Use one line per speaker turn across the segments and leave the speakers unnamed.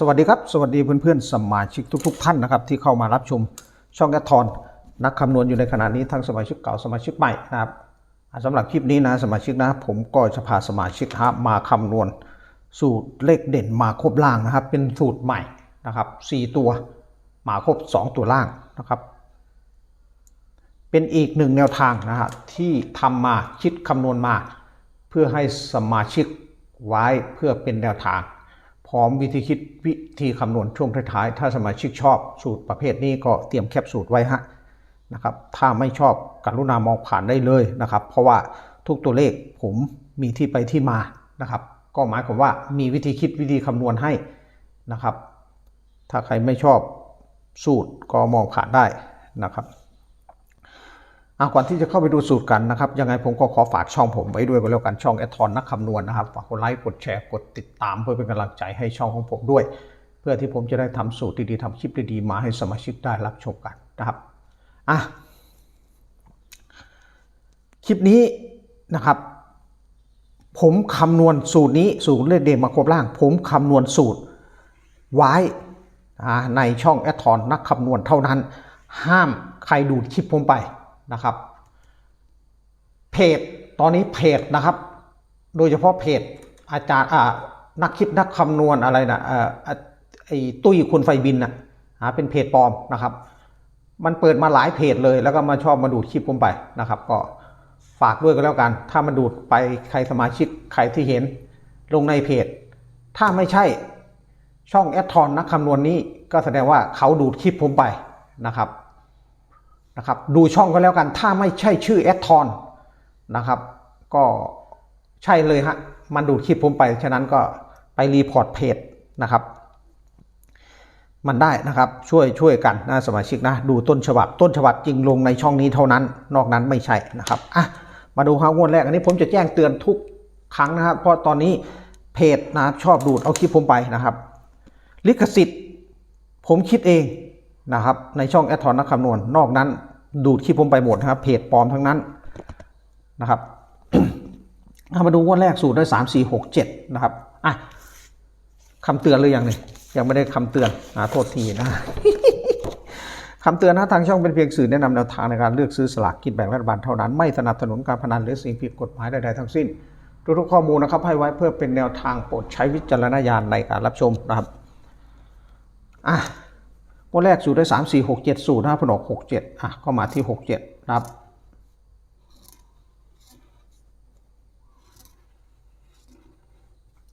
สวัสดีครับ สวัสดีเพื่อนๆสมาชิกทุก ๆ ท่านนะครับที่เข้ามารับชมช่องแอดทอนนักคำนวณอยู่ในขณะนี้ทั้งสมาชิกเก่าสมาชิกใหม่นะครับอ่าสำหรับคลิปนี้นะสมาชิกนะผมก็จะพาสมาชิกฮะมาคำนวณ สูตรเลขเด่นมาครบล่างนะครับ เป็นสูตรใหม่นะครับ4ตัวมาครบ 2 ตัวล่างนะครับ เป็นอีกหนึ่งแนวทางนะฮะที่ทำมาคิดคำนวณมา เพื่อให้สมาชิกไว้เพื่อเป็นแนวทาง ร้อมวิธีคิดวิธีคำนวณช่วงท้ายๆ ถ้าสมาชิกชอบสูตรประเภทนี้ก็เตรียมแคปสูตรไว้ฮะนะครับถ้าไม่ชอบกรุณามองผ่านได้เลยนะครับ เพราะว่าทุกตัวเลขผมมีที่ไปที่มานะครับ ก็หมายความว่ามีวิธีคิดวิธีคำนวณให้นะครับ ถ้าใครไม่ชอบสูตรก็มองผ่านได้นะครับ อะก่อนที่จะเข้าไปดูสูตรกันนะครับ ยังไงผมก็ขอฝากช่องผมไว้ด้วยก็แล้วกันช่องแอทอนนักคำนวณนะครับฝากกดไลค์กดแชร์กดติดตามเพื่อเป็นกำลังใจให้ช่องของผมด้วย เพื่อที่ผมจะได้ทำสูตรดีๆทำคลิปดีๆมาให้สมาชิกได้รับชมกันนะครับอะคลิปนี้นะครับ ผมคำนวณสูตรนี้สูตรเลขเดมาครบล่าง ผมคำนวณสูตรไว้ในช่องแอทอนนักคำนวณเท่านั้น ห้ามใครดูดคลิปผมไป นะครับเพจตอนนี้เพจนะครับ โดยเฉพาะเพจอาจารย์อ่านักคิดนักคำนวณอะไรนะเอ่อไอ้ตุ้ยคนไฟบินนะหาเป็นเพจปลอมนะครับ มันเปิดมาหลายเพจเลยแล้วก็มาชอบมาดูดคลิปผมไปนะครับ ก็ฝากด้วยก็แล้วกัน ถ้ามันดูดไปใครสมาชิกใครที่เห็นลงในเพจ ถ้าไม่ใช่ช่องแอดทอนนักคำนวณนี้ก็แสดงว่าเขาดูดคลิปผมไปนะครับ นะครับดูช่องก็แล้วกันถ้าไม่ใช่ชื่อแอดทอนนะครับ ก็ใช่เลยฮะมันดูดคลิปผมไป ฉะนั้นก็ไปรีพอร์ตเพจนะครับ มันได้นะครับช่วยช่วยกันนะสมาชิกนะ ดูต้นฉบับต้นฉบับจริงลงในช่องนี้เท่านั้น นอกนั้นไม่ใช่นะครับอะมาดูครับงวดแรกอันนี้ผมจะแจ้งเตือนทุกครั้งนะครับ เพราะตอนนี้เพจนะชอบดูดเอาคลิปผมไปนะครับ ลิขสิทธิ์ ผมคิดเอง นะครับในช่องแอดทอนนักคำนวณนอกนั้น ดูดคลิปผมไปหมดนะครับเพจปลอมทั้งนั้นนะครับเอามาดูงวดแรกสูตรได้สามสี่หกเจ็ดนะครับอะคำเตือนหรือยังเนี่ยยังไม่ได้คำเตือนอ่าโทษทีนะคำเตือนนะทางช่องเป็นเพียงสื่อแนะนำแนวทางในการเลือกซื้อสลากกินแบ่งรัฐบาลเท่านั้น ไม่สนับสนุนการพนันหรือสิ่งผิดกฎหมายใดๆทั้งสิ้น ทุกๆข้อมูลนะครับให้ไว้เพื่อเป็นแนวทางโปรดใช้วิจารณญาณในการรับชมนะครับอะ งวดแรกสูตรได้สามสี่หกเจ็ดสูตรนะครับผนกหกเจ็ดอะก็มาที่หกเจ็ดครับ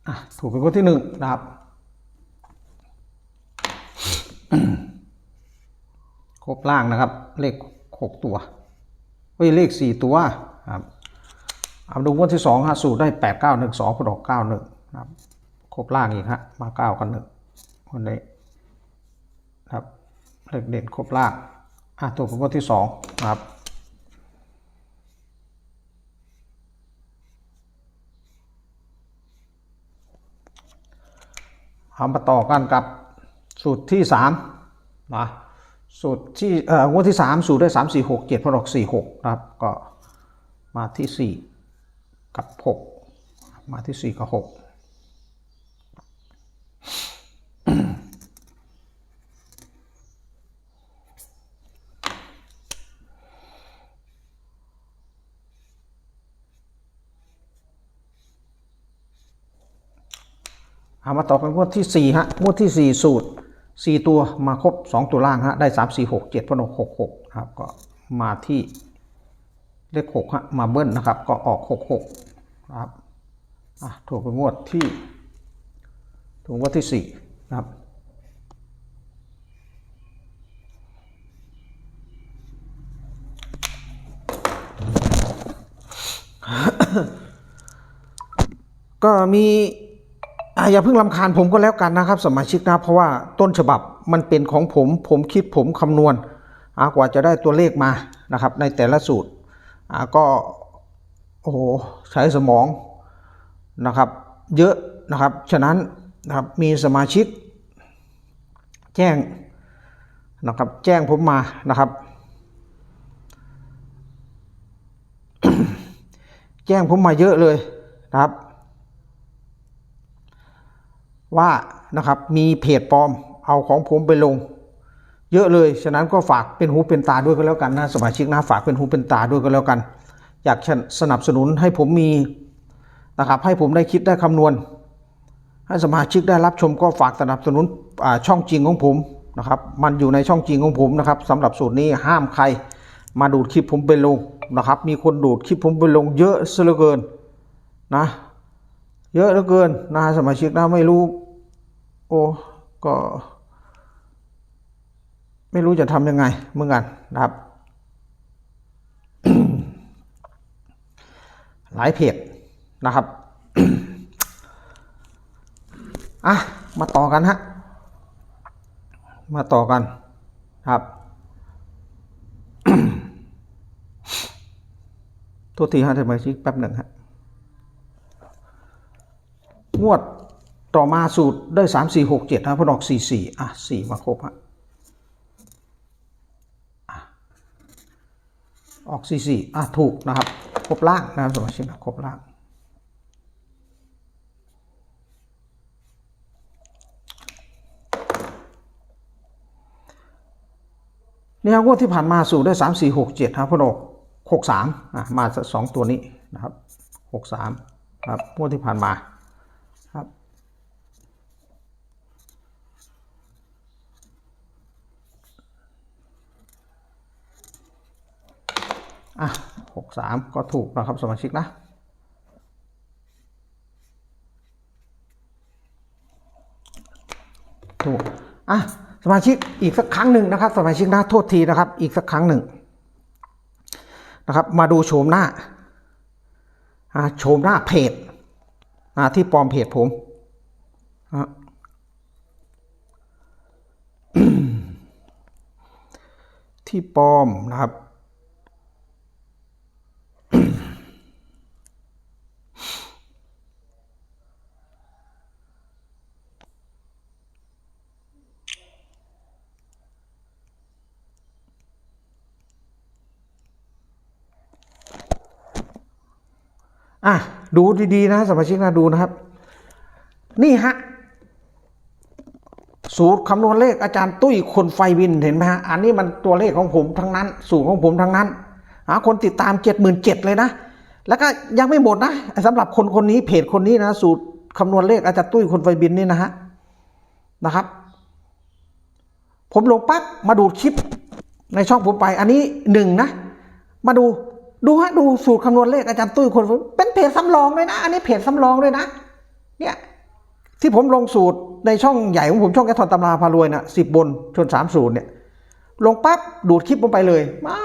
อะถูกเป็นคนที่หนึ่งนะครับครบล่างนะครับ เลขหกตัวเฮ้ยเลขสี่ตัวครับเอาดูงวดที่สองฮะสูตรได้แปดเก้าหนึ่งสองผลออกเก้าหนึ่งครับครบล่างอีกฮะมาเก้ากันหนึ่งคนนี้ ครับเลขเด่นครบลากอะตัวประที่สองครับเอามาต่อกันกับสูตรที่สามนะสูตรที่เอ่องวดที่สามสูตรได้สามสี่ห6เพอดอกสี่หกครับก็มาที่สี่กับหกมาที่สี่กับหก เอามาต่อกันงวดที่สี่ฮะ งวดที่สี่สูตรสี่ตัวมาครบสองตัวล่างฮะ ได้สามสี่หกเจ็ดพอดอกหกหกครับ ก็มาที่เลขหกฮะ มาเบิ้ลนะครับ ก็ออกหกหกครับ อะถูกเป็นงวดที่ ถูกงวดที่สี่นะครับก็มี อย่าเพิ่งลำคาญผมก็แล้วกันนะครับ สมาชิกนะเพราะว่าต้นฉบับมันเป็นของผม ผมคิดผมคำนวณกว่าจะได้ตัวเลขมานะครับ ในแต่ละสูตรก็โอ้โหใช้สมองนะครับ เยอะนะครับ ฉะนั้นนะครับมีสมาชิก แจ้งนะครับ แจ้งผมมานะครับ แจ้งผมมาเยอะเลยนะครับ ว่านะครับมีเพจปลอมเอาของผมไปลง เยอะเลย ฉะนั้นก็ฝากเป็นหูเป็นตาด้วยก็แล้วกันนะสมาชิกนะฝากเป็นหูเป็นตาด้วยก็แล้วกัน อยากสนับสนุนให้ผมมีนะครับให้ผมได้คิดได้คำนวณ ให้สมาชิกได้รับชมก็ฝากสนับสนุนช่องจริงของผมนะครับมันอยู่ในช่องจริงของผมนะครับสำหรับสูตรนี้ห้ามใครมาดูดคลิปผมไปลงนะครับ มีคนดูดคลิปผมไปลงเยอะซะเหลือเกินนะ เยอะเหลือเกินนะสมาชิกนะไม่รู้ โอ้ก็ ไม่รู้จะทำยังไงเหมือนกันนะครับ หลายเพจนะครับอะมาต่อกันฮะมาต่อกันครับโทษทีฮะสมชิกแป๊บหนึ่งฮะงวด ต่อมาสูตรได้สามสี่หกเจ็ดนะพอดอกสี่สี่อะสี่มาครบฮะอะออกสี่สี่อะถูกนะครับครบล่างนะครับสมาชิกนครบล่างเนี่ยงวดที่ผ่านมาสู่ได้สามสี่หกเจ็ดครับพออกหกสามอะมาสองตัวนี้นะครับหกสามครับงวดที่ผ่านมาครับ อะหกสามก็ถูกนะครับสมาชิกนะถูกอะสมาชิกอีกสักครั้งหนึ่งนะครับ สมาชิกนะโทษทีนะครับ อีกสักครั้งหนึ่งนะครับ มาดูโฉมหน้าโฉมหน้าเพจที่ปลอมเพจผมที่ปลอมนะครับ อะดูดีๆนะสมาชิกนะดูนะครับ นี่ฮะสูตรคำนวณเลขอาจารย์ตุ้ยคนไฟวินเห็นไหมฮะอันนี้มันตัวเลขของผมทั้งนั้น สูตรของผมทั้งนั้นหาคนติดตามเจ็ดหมื่นเจ็ดเลยนะ แล้วก็ยังไม่หมดนะสำหรับคนคนนี้เพจคนนี้นะ สูตรคำนวณเลขอาจารย์ตุ้ยคนไฟบินนี่นะฮะนะครับ ผมลงปั๊บมาดูคลิปในช่องผมไป อันนี้หนึ่งนะ มาดู ดูฮะดูสูตรคำนวณเลขอาจารย์ตุ้ยคนเป็นเพจสำรองเลยนะ อันนี้เพจสำรองเลยนะ เนี่ยที่ผมลงสูตรในช่องใหญ่ของผมช่องแกทอนตำราพารวยนะสิบบนชนสามสูตรเนี่ย ลงปั๊บดูดคลิปลงไปเลยมา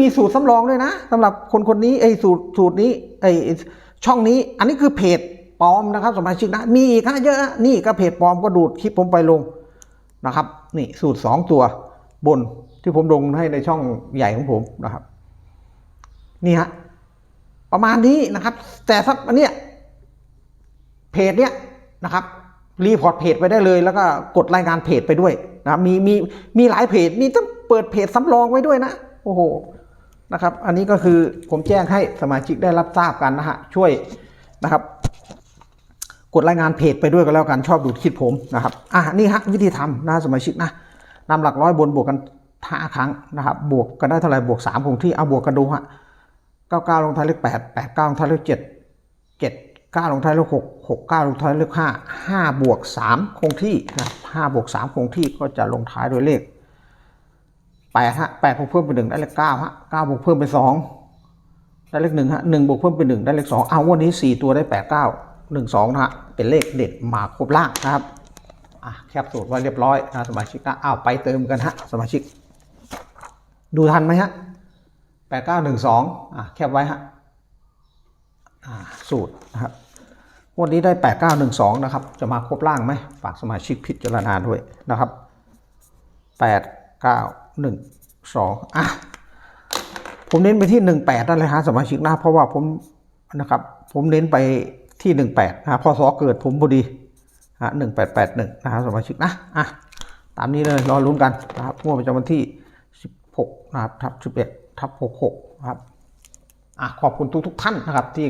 มีสูตรสำรองด้วยนะสำหรับคนคนนี้ไอ้สูตรสูตรนี้ไอ้ช่องนี้ อันนี้คือเพจปลอมนะครับสมาชิกนะมีอีกฮะเยอะนี่ก็เพจปลอมก็ดูดคลิปผมไปลงนะครับ นี่สูตรสองตัวบนที่ผมลงให้ในช่องใหญ่ของผมนะครับ นี่ฮะประมาณนี้นะครับ แต่สักอันเนี้ยเพจเนี้ยนะครับรีพอร์ตเพจไปได้เลย แล้วก็กดรายงานเพจไปด้วยนะมีมีมีหลายเพจมีต้องเปิดเพจสำรองไว้ด้วยนะโอ้โหนะครับ อันนี้ก็คือผมแจ้งให้สมาชิกได้รับทราบกันนะฮะช่วยนะครับ กดรายงานเพจไปด้วยก็แล้วกันชอบดูดคลิปผมนะครับอะนี่ฮะวิธีทำนะสมาชิกนะนำหลักร้อยบนบวกกันห้าครั้งนะครับ บวกกันได้เท่าไหร่บวกสามคงที่เอาบวกกันดูฮะ เก้าเก้าลงท้ายเลขแปดแปดเก้าลงท้ายเลขเจ็ดเจ็ดเก้าลงท้ายเลขหกหกเก้าลงท้ายเลขห้าห้าบวกสามคงที่นะห้าบวกสามคงที่ก็จะลงท้ายด้วยเลขแปดฮะแปดบวกเพิ่มเป็นหนึ่งได้เลขเก้าฮะเก้าบวกเพิ่มเป็นสองได้เลขหนึ่งฮะหนึ่งบวกเพิ่มเป็นหนึ่งได้เลขสองเอาวันนี้สี่ตัวได้แปดเก้าหนึ่งสองนะฮะเป็นเลขเด็ดมาครบล่างนะครับอะแคปสูตรไว้เรียบร้อยนะสมาชิกนะอ้าวไปเติมกันฮะสมาชิก ดูทันไหมฮะ แปดเก้าหนึ่งสองอะแคปไว้ฮะอ่าสูตรนะครับวันนี้ได้แปดเก้าหนึ่งสองนะครับ จะมาครบล่างไหมฝากสมาชิกพิจารณาด้วยนะครับแปดเก้าหนึ่งสองอะผมเน้นไปที่หนึ่งแปดนั่นเลยฮะสมาชิกนะเพราะว่าผมนะครับ ผมเน้นไปที่หนึ่งแปดนะพอสอเกิดผมพอดีฮะหนึ่งแปดแปดหนึ่งนะครับสมาชิกนะอะตามนี้เลยรอลุ้นกันนะครับงวดประจำวันที่16นะครับทับ11 ทับ66ครับอขอบคุณทุกทุกท่านนะครับที่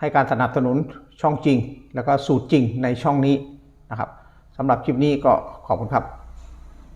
ให้การสนับสนุนช่องจริง แล้วก็สูตรจริงในช่องนี้นะครับสำหรับคลิปนี้ก็ขอบคุณครับ